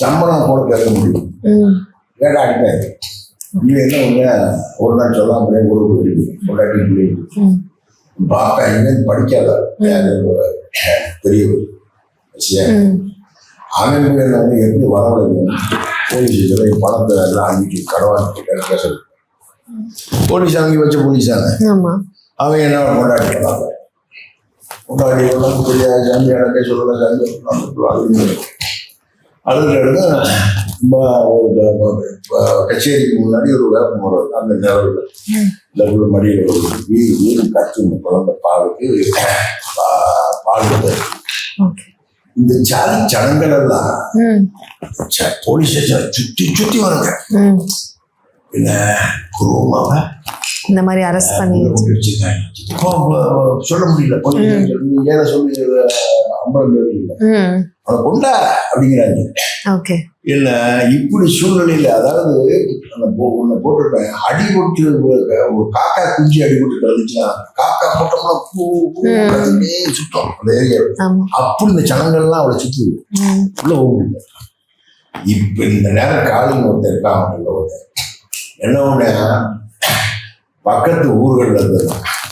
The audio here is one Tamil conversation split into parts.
சம்பளம் கூட கேட்க முடியும். ம். கேட்டா? அடிக்காது நீ என்ன ஒண்ணு ஒரு நாள் சொல்லாமலே ஒரு கொண்டாடி ம். பாப்பா இனிமேல் படிக்காத. பெரிய விஷயம் அவன் வந்து எப்படி வரவழைக்கணும்? போலீஸ் பணத்தை எல்லாம் அன்னைக்கு கடவாட்டு பேச போலீஸ் அங்கே வச்ச போலீஸாங்க அவன் என்ன கொண்டாடி கொண்டாடி அடக்க சொல்லல சாமி அதுல இருந்து நம்ம ஒரு ஒரு கச்சேரிக்கு முன்னாடி ஒரு வேப்பம் மரம் அந்த நிலவில் இந்த ஒரு மடியில் ஒரு வீடு வீடு கற்று குழந்தை பாலுக்கு பால் இந்த ஜாதி ஜனங்கள் எல்லாம் போலீஸ் ஸ்டேஷன் சுத்தி சுத்தி வருங்க. ம். என்ன குருவமாக இந்த மாதிரி அரெஸ்ட் பண்ணி சொல்ல முடியல. ஏற சொல்லி அம்பலம் இல்லை. அவனை கொண்டா அப்படிங்கிறாங்க. இல்ல இப்படி சூழ்நிலையில அதாவது உன்னை போட்டிருப்பேன். அடிபட்டு ஒரு காக்கா குஞ்சு அடிபட்டு கிடந்துச்சுன்னா காக்கா போட்டோம்னா பூ பூ ம். கிடந்துட்டே சுத்தம் அந்த ஏரியா ஆமா. அப்படி இந்த ஜனங்கள்லாம் அவளை சுத்தி ம். உள்ள முடியல இப்ப இந்த நேரம் காலிங் ஒருத்தர் அவன்ல ஒருத்தர் என்ன ஒண்ணு பக்கத்து ஊர்கள்ல இருந்து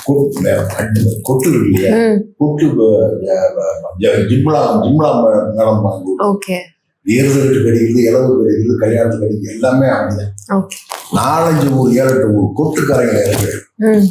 கொட்டு இல்லையா கொட்டு ஜிம்லா ஜிம்லா மேடம் வாங்கி ஏறுதலுக்கு கிடைக்குது இளவு கிடைக்குது கல்யாணத்துக்கு கிடைக்குது எல்லாமே அப்படிதான். நாலஞ்சு ஊர் ஏழு ஊர் கொட்டுக்காரங்க இருக்கு ம்.